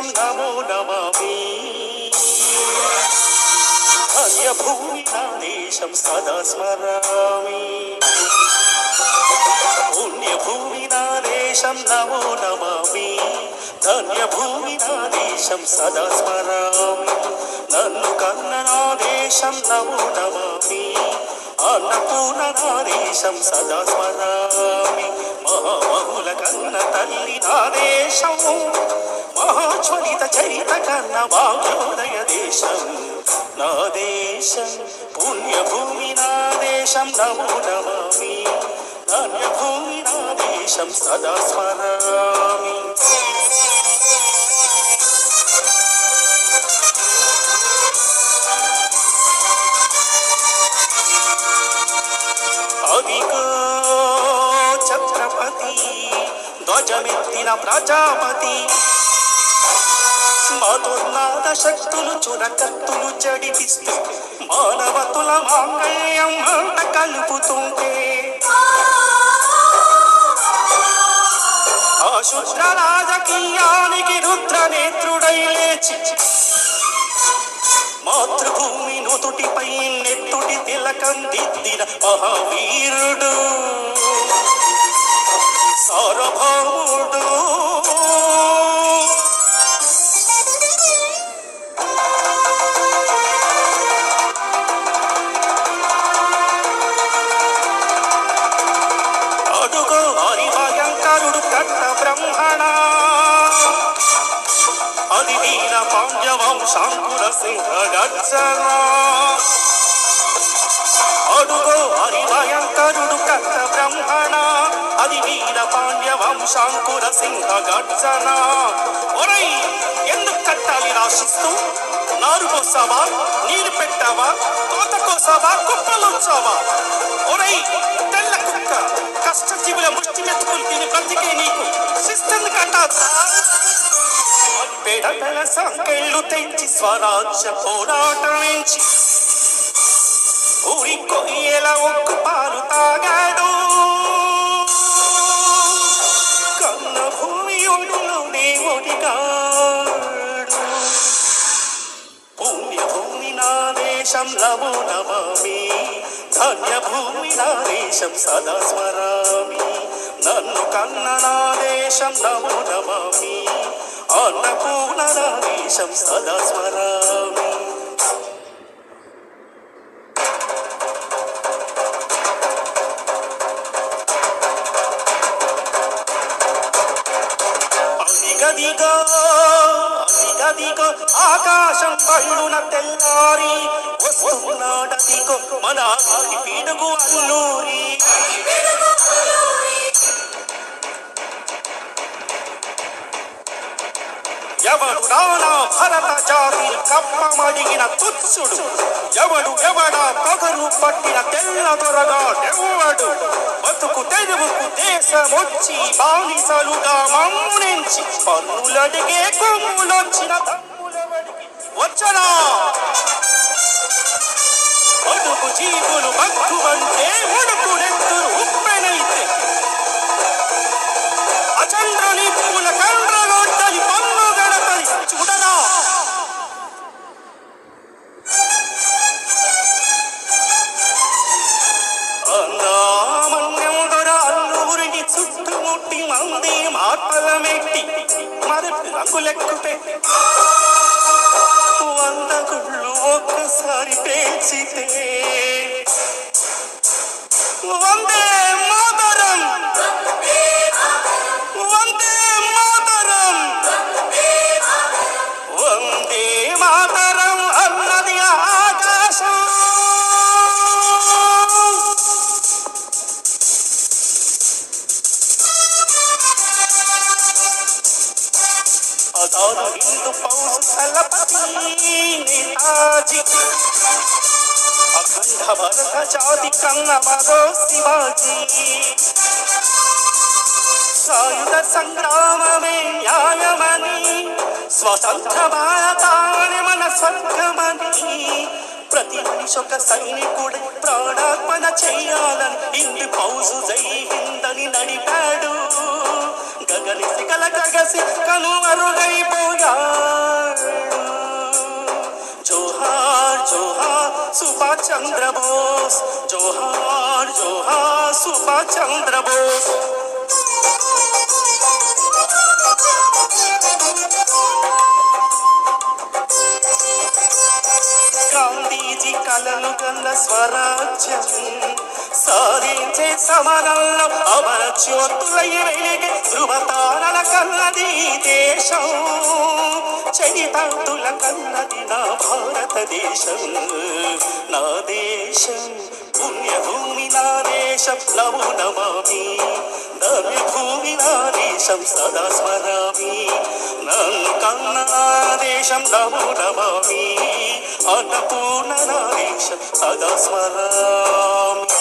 నమో నమామి. ధన్యభూమి నా దేశం సదా స్మరామి. పుణ్యభూమి నా దేశం నమో నమామి. ధన్యభూమి నా దేశం సదా స్మరామి. నన్ను కన్న నా దేశం నమో నమామి. అన్నపూర్ణ సదా స్మరామి. మహామహుల కన్న తల్లి నా దేశం మహాజ్వలిత చరిత కన్న భాగ్యోదయ దేశం. నా దేశం పుణ్యభూమి నా దేశం నమో నమామి. ధన్యభూమి నా దేశం సదా స్మరామి. ధ్వజమెత్తిన ప్రజాపతి. మధుర్నాద శక్తులు చురకత్తులు జడిపిస్తూ మానవతుల మాంగళ్యం మంట కలుపుతుంటే. అశుద్ర రాజకీయానికి రుద్ర నేత్రుడై లేచి మాతృభూమి నుదుటిపై నెత్తుటి తిలకం దిద్దిన మహావీరుడు. సార్వభౌముడు అడుగు హరి భయంకరుడు కట్ట బ్రహ్మణ. అది వీర పాండ్యవంశాంకుర సింహ గర్జన అడుగో హరి భయంకరుడు కట్ట బ్రహ్మణ. అది వీర పాండ్యవంశాంకుర సింహ గర్జన. ఒరై ఎందుకు కట్టాలి రాశిస్తూ నారు కోసావా నీరు పెట్టావా? కోత కోసావా కుప్పలుంచావా ఒరై తెల్ల కుక్క కష్టజీవుల ముష్టి మెతుకులు తిని బ్రతికే నీకు శిస్తుంది అంటారు పెడతల సంకెళ్ళు తెంచి స్వరాజ్య పోరాటమించి ఊరి కొయ్యల ఒక్కు పాలు తాగాడు. భూమి ఒడిగాడు పుణ్యభూమి నా దేశం నమో నమామి ధన్యభూమి నా దేశం సదా స్మరామి. నన్ను కన్న నా దేశం నమో నమామి అన్నపూర్ణ నా దేశం సదా స్మరామి. అదిగదిగో అదిగదిగో ఆకాశం పళ్ళున తెల్లారి వస్తున్నాడదిగో మన పిడుగు అల్లూరి. ఎవడు నానా భరత జాతి కప్పమడిగిన తుత్సుడు ఎవడు ఎవడా పగరు పట్టిన తెల్ల దొరగా ఎవడు బతుకు తెరువుకు దేశమొచ్చి బానిసలుగా మమ్మునించి పన్నులడిగే కొమ్ములొచ్చిన వచ్చనా బతుకు జీవులు బతుకంటే అంటే నెత్తురు మరి రంగులెక్కు వంద గుళ్ళు ఒక్కసారి పేల్చితే. వందే హిందూ పౌరు అఖండ భరత జాతి కన్న మరో శివాజీ సాయుధ సంగ్రామమే న్యాయమని స్వతంత్ర భారతాన్ని మన స్వర్గమని ప్రతి మనిషి ఒక సైనికుడు ప్రాణాత్మన చేయాలని ఇంది పౌజు జై హిందని నడిపాడు జగ సిక్కలు మరుగైపోయా జోహార్ జోహార్ సుభాష్ చంద్రబోస్. జోహార్ జోహార్ సుభాష్ చంద్రబోస్. గాంధీజీ కలలు కన్న స్వరాజ్యం. సాధించే సమరంలో అమర జ్యోతులై వెలిగే ధృవతారల కన్నది దేశం. చరితాంతుల కన్నది నా భారతదేశం. నా దేశం పుణ్యభూమి నా దేశం నమో నమామి నవ్యభూమి నా దేశం సదా స్మరామి నన్ను కన్న నా దేశం నమో నమామి అన్నపూర్ణ నా దేశం సదా స్మరామి